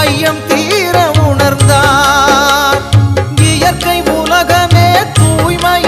ஐயம் தீர உணர்ந்தார். இயற்கை உலகமே தூய்மை